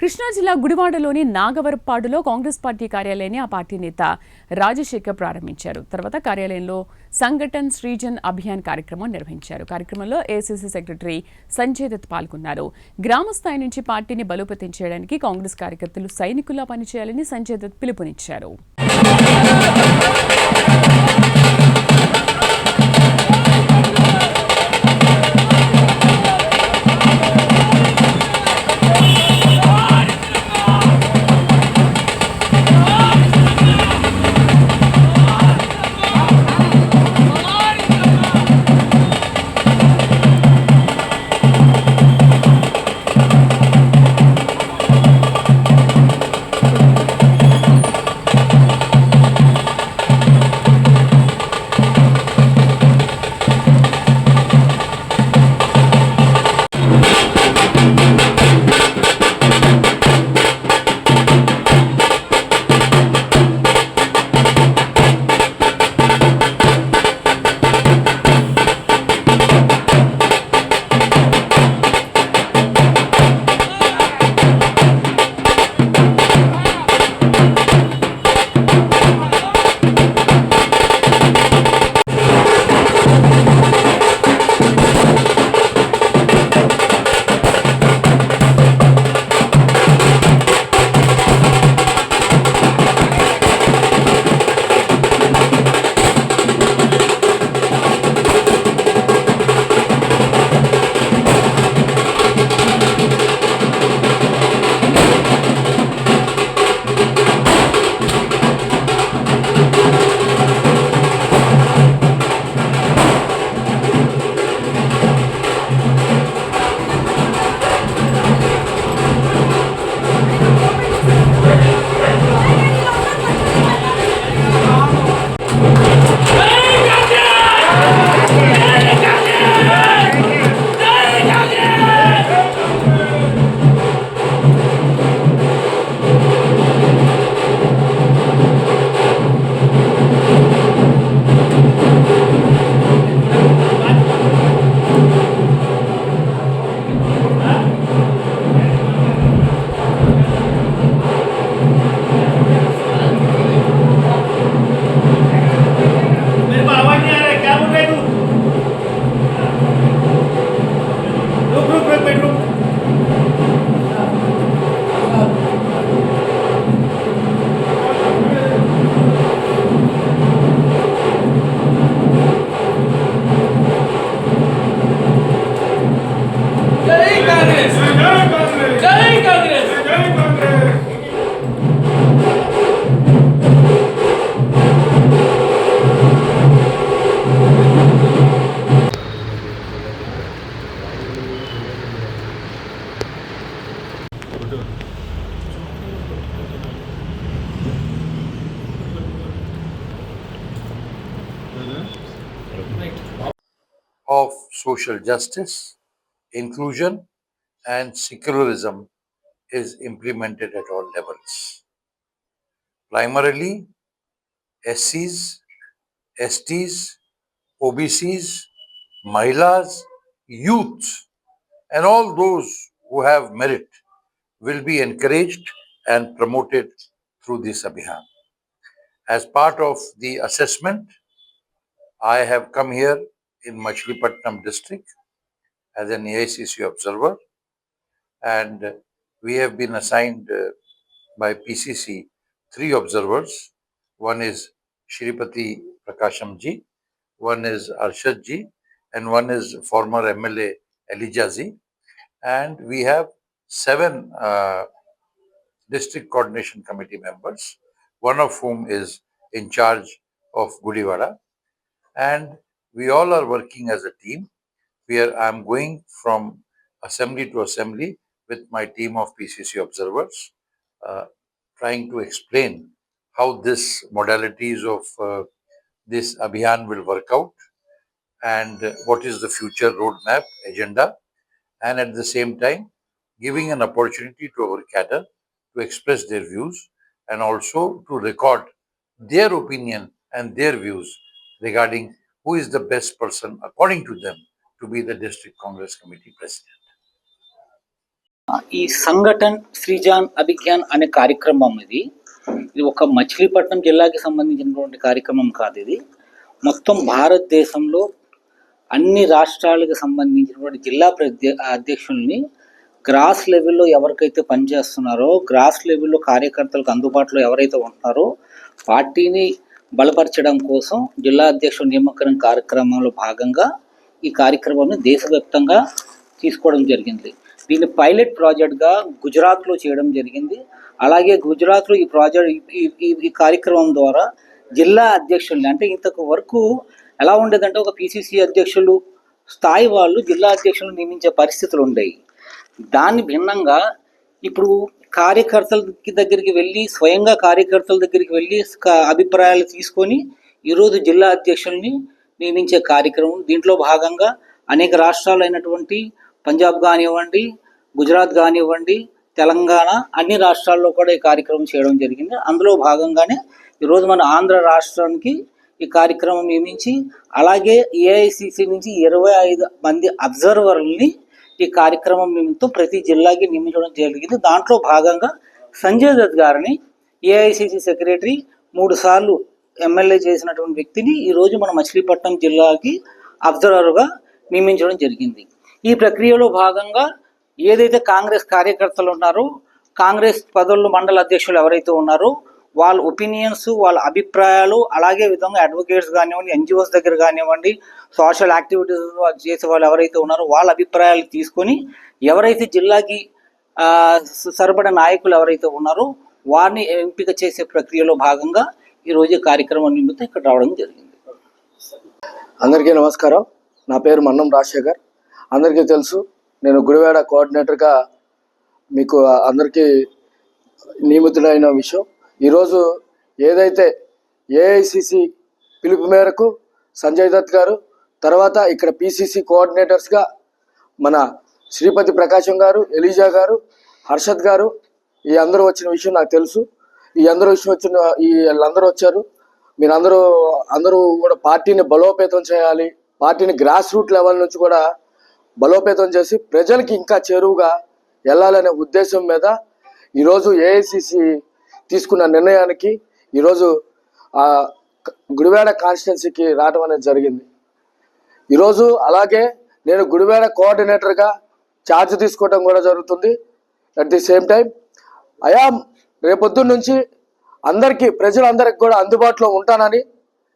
కృష్ణా జిల్లా గుడివాడలోని నాగవరపాడులో కాంగ్రెస్ పార్టీ కార్యాలయాన్ని ఆ పార్టీ నేత రాజశేఖర్ ప్రారంభించారు. తర్వాత కార్యాలయంలో సంఘటన్ శ్రీజన్ అభియాన్ కార్యక్రమం నిర్వహించారు. కార్యక్రమంలో ఏసీసీ సెక్రటరీ సంజయ్ దత్ పాల్గొన్నారు. గ్రామ స్థాయి నుంచి పార్టీని బలోపేతం చేయడానికి కాంగ్రెస్ కార్యకర్తలు సైనికుల్లా పనిచేయాలని సంజయ్ దత్ పిలుపునిచ్చారు. Of social justice, inclusion, and secularism is implemented at all levels. Primarily, SCs, STs, OBCs, Mahilas, youth, and all those who have merit will be encouraged and promoted through this Abhiyan. As part of the assessment, I have come here in Machilipatnam district as an AICC observer and we have been assigned uh, by PCC three observers. One is Shripati Prakasham ji, one is Arshad ji and one is former MLA Elijah ji and we have seven uh, district coordination committee members, one of whom is in charge of Gudivada and we all are working as a team. Where I'm going from assembly to assembly with my team of PCC observers, uh, trying to explain how this modalities of uh, this Abhiyan will work out and what is the future roadmap agenda. And at the same time giving an opportunity to our cadre to express their views and also to record their opinion and their views regarding who is the best person according to them to be the district congress committee president. ఈ సంఘటన్ శ్రీజాన్ అభిజ్ఞాన్ అనే కార్యక్రమం ఇది. ఇది ఒక మచిలీపట్నం జిల్లాకి సంబంధించినటువంటి కార్యక్రమం కాదు ఇది. మొత్తం భారతదేశంలో అన్ని రాష్ట్రాలకు సంబంధించినటువంటి జిల్లా అధ్యక్షుల్ని గ్రాస్ లెవెల్లో ఎవరికైతే పనిచేస్తున్నారో గ్రాస్ లెవెల్లో కార్యకర్తలకు అందుబాటులో ఎవరైతే ఉంటున్నారో పార్టీని బలపరచడం కోసం జిల్లా అధ్యక్షుడు నియామకం కార్యక్రమంలో భాగంగా ఈ కార్యక్రమాన్ని దేశవ్యాప్తంగా తీసుకోవడం జరిగింది. దీన్ని పైలట్ ప్రాజెక్ట్గా గుజరాత్లో చేయడం జరిగింది. అలాగే గుజరాత్లో ఈ ప్రాజెక్ట్ ఈ కార్యక్రమం ద్వారా జిల్లా అధ్యక్షుల్ని అంటే ఇంతకు వరకు ఎలా ఉండేదంటే ఒక పిసిసి అధ్యక్షులు స్థాయి వాళ్ళు జిల్లా అధ్యక్షులను నియమించే పరిస్థితులు ఉండేవి దాన్ని భిన్నంగా ఇప్పుడు కార్యకర్తల దగ్గరికి వెళ్ళి స్వయంగా కార్యకర్తల దగ్గరికి వెళ్ళి అభిప్రాయాలు తీసుకొని ఈరోజు జిల్లా అధ్యక్షుల్ని నియమించే కార్యక్రమం. దీంట్లో భాగంగా అనేక రాష్ట్రాలు అయినటువంటి పంజాబ్ కానివ్వండి గుజరాత్ కానివ్వండి తెలంగాణ అన్ని రాష్ట్రాల్లో కూడా ఈ కార్యక్రమం చేయడం జరిగింది. అందులో భాగంగానే ఈరోజు మన ఆంధ్ర రాష్ట్రానికి ఈ కార్యక్రమం నియమించి అలాగే ఏఐసిసి నుంచి ఇరవై ఐదు మంది అబ్జర్వర్లని ఈ కార్యక్రమం నిమిత్తం ప్రతి జిల్లాకి నియమించడం జరిగింది. దాంట్లో భాగంగా సంజయ్ దత్ గారిని ఏఐసిసి సెక్రటరీ మూడు సార్లు ఎమ్మెల్యే చేసినటువంటి వ్యక్తిని ఈరోజు మన మచిలీపట్నం జిల్లాకి అబ్జర్వర్గా నియమించడం జరిగింది. ఈ ప్రక్రియలో భాగంగా ఏదైతే కాంగ్రెస్ కార్యకర్తలు ఉన్నారో కాంగ్రెస్ పదవులు మండల అధ్యక్షులు ఎవరైతే ఉన్నారో వాళ్ళ ఒపీనియన్స్ వాళ్ళ అభిప్రాయాలు అలాగే విధంగా అడ్వకేట్స్ కానివ్వండి ఎన్జిఓస్ దగ్గర కానివ్వండి సోషల్ యాక్టివిటీస్ చేసే వాళ్ళు ఎవరైతే ఉన్నారో వాళ్ళ అభిప్రాయాలు తీసుకొని ఎవరైతే జిల్లాకి సరిపడ నాయకులు ఎవరైతే ఉన్నారో వారిని ఎంపిక చేసే ప్రక్రియలో భాగంగా ఈరోజు కార్యక్రమం నిమిత్తం ఇక్కడ రావడం జరిగింది. అందరికీ నమస్కారం. నా పేరు మన్నం రాజశేఖర్. అందరికీ తెలుసు నేను గుడివాడ కోఆర్డినేటర్గా మీకు అందరికీ నియమితుడైన విషయం. ఈరోజు ఏదైతే ఏఐసిసి పిలుపు మేరకు సంజయ్ దత్ గారు తర్వాత ఇక్కడ పిసిసి కోఆర్డినేటర్స్గా మన శ్రీపతి ప్రకాశం గారు ఎలీజా గారు హర్షద్ గారు ఈ అందరూ వచ్చిన విషయం నాకు తెలుసు. ఈ అందరూ విషయం వచ్చిన ఈ వీళ్ళందరూ వచ్చారు. మీరందరూ అందరూ కూడా పార్టీని బలోపేతం చేయాలి పార్టీని గ్రాస్ రూట్ లెవెల్ నుంచి కూడా బలోపేతం చేసి ప్రజలకి ఇంకా చేరువుగా వెళ్ళాలనే ఉద్దేశం మీద ఈరోజు ఏఐసిసి తీసుకున్న నిర్ణయానికి ఈరోజు ఆ, గుడివాడ కాన్స్టిట్యున్సీకి రావడం అనేది జరిగింది. ఈరోజు అలాగే నేను గుడివాడ కోఆర్డినేటర్గా ఛార్జ్ తీసుకోవడం కూడా జరుగుతుంది. అట్ ది సేమ్ టైం అయా రేపొద్దున్న నుంచి అందరికీ ప్రజలందరికీ కూడా అందుబాటులో ఉంటానని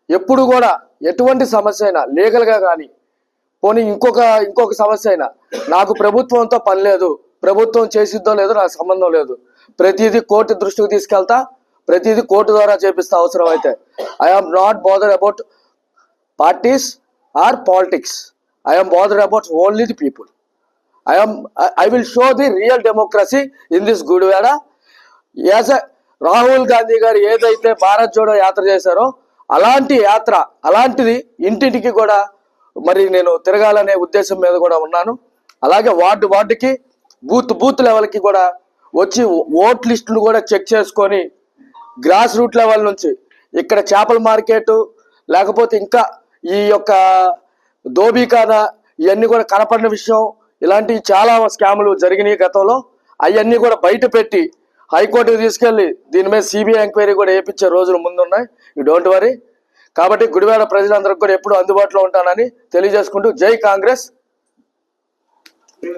ఎప్పుడు కూడా ఎటువంటి సమస్య అయినా లీగల్గా కానీ పోనీ ఇంకొక ఇంకొక సమస్య అయినా నాకు ప్రభుత్వంతో పని లేదు ప్రభుత్వం చేసిద్దో లేదో నాకు సంబంధం లేదు. ప్రతిదీ కోర్టు దృష్టికి తీసుకెళ్తా ప్రతిదీ కోర్టు ద్వారా చేపిస్తా అవసరం అయితే I am not bother about parties or politics I'm bother about only the people I'm I will show the real democracy in this democracy as Rahul Gandhi గారు ఏదైతే భారత్ జోడో యాత్ర చేశారో అలాంటి యాత్ర అలాంటిది ఇంటింటికి కూడా మరి నేను తిరగాలనే ఉద్దేశం మీద కూడా ఉన్నాను. అలాగే వార్డు వార్డుకి బూత్ బూత్ లెవెల్కి కూడా వచ్చి ఓట్ లిస్టులు కూడా చెక్ చేసుకొని గ్రాస్ రూట్ లెవెల్ నుంచి ఇక్కడ చేపల మార్కెట్ లేకపోతే ఇంకా ఈ యొక్క దోబీకాన ఇవన్నీ కూడా కనపడిన విషయం ఇలాంటివి చాలా స్కాములు జరిగినాయి గతంలో. అవన్నీ కూడా బయట పెట్టి హైకోర్టుకి తీసుకెళ్ళి దీని మీద సిబిఐ ఎంక్వైరీ కూడా వేయించే రోజులు ముందున్నాయి. యూ డోంట్ వరీ కాబట్టి గుడివాడ ప్రజలందరికీ కూడా ఎప్పుడు అందుబాటులో ఉంటానని తెలియజేసుకుంటూ జై కాంగ్రెస్. జై